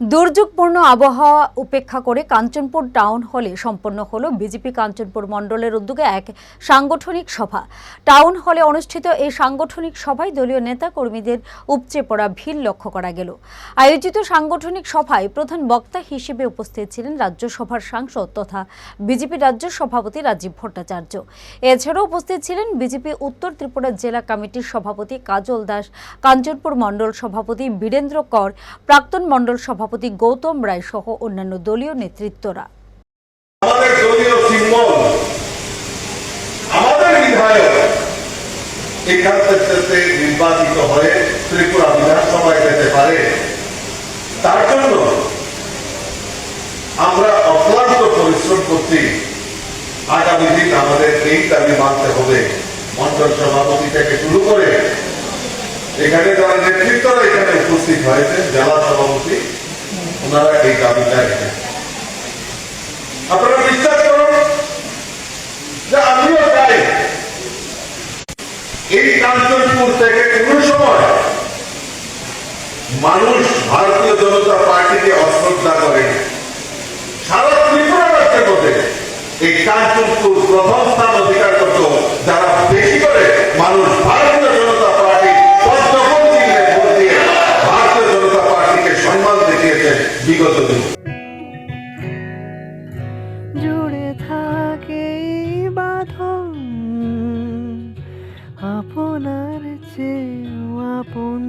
দুর্যোগপূর্ণ আবহাওয়া উপেক্ষা করে কাঞ্চনপুর টাউন হলে সম্পন্ন হলো বিজেপি কাঞ্চনপুর মণ্ডলের উদ্যোগে এক সাংগঠনিক সভা। টাউন হলে অনুষ্ঠিত এই সাংগঠনিক সভায় দলীয় নেতা কর্মীদের উপচে পড়া ভিড় লক্ষ্য করা গেল। আয়োজিত সাংগঠনিক সভায় প্রধান বক্তা হিসেবে উপস্থিত ছিলেন রাজ্যসভার সাংসদ তথা বিজেপি রাজ্য সভাপতি রাজীব ভট্টাচার্য। এছাড়াও উপস্থিত ছিলেন বিজেপি উত্তর ত্রিপুরা জেলা কমিটির সভাপতি কাজল দাস, কাঞ্চনপুর মণ্ডল সভাপতি বীরেন্দ্র কর, প্রাক্তন মণ্ডল সভাপতি গৌতম রায় সহ অন্যান্য দলীয় নেতৃত্বরা। এখান থেকে নির্বাচিত হয়ে ত্রিপুরা বিধানসভায় যেতে পারে, তার জন্য আমরা অক্লান্ত পরিশ্রম করছি। আগামী দিন আমাদের এই দাবি মানতে হবে। সভাপতি থেকে শুরু করে এখানে যারা নেতৃত্বরা এখানে উপস্থিত হয়েছে জেলা সভাপতি ওনারা এই দাবিটা রেখেছেন। আপনারা বিশ্বাস করুন যে আমিও চাই এই কাঞ্চনপুর থেকে কোন সময় মানুষ ভারতীয় জনতা পার্টিকে অশ্রদ্ধা করে। সারা ত্রিপুরা রাজ্যের মধ্যে এই কাঞ্চনপুর প্রথম স্থান অধিকার দেখিয়েছে বিগত দিনে। জুড়ে থাকে বাঁধন, আপনার চেয়েও আপন।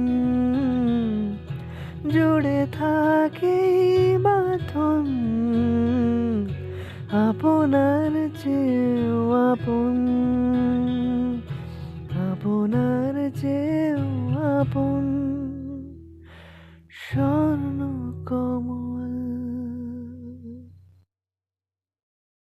জুড়ে থাকে বাঁধন, আপনার চেয়েও আপন। আপনার চেয়েও আপন। স্বর্ণ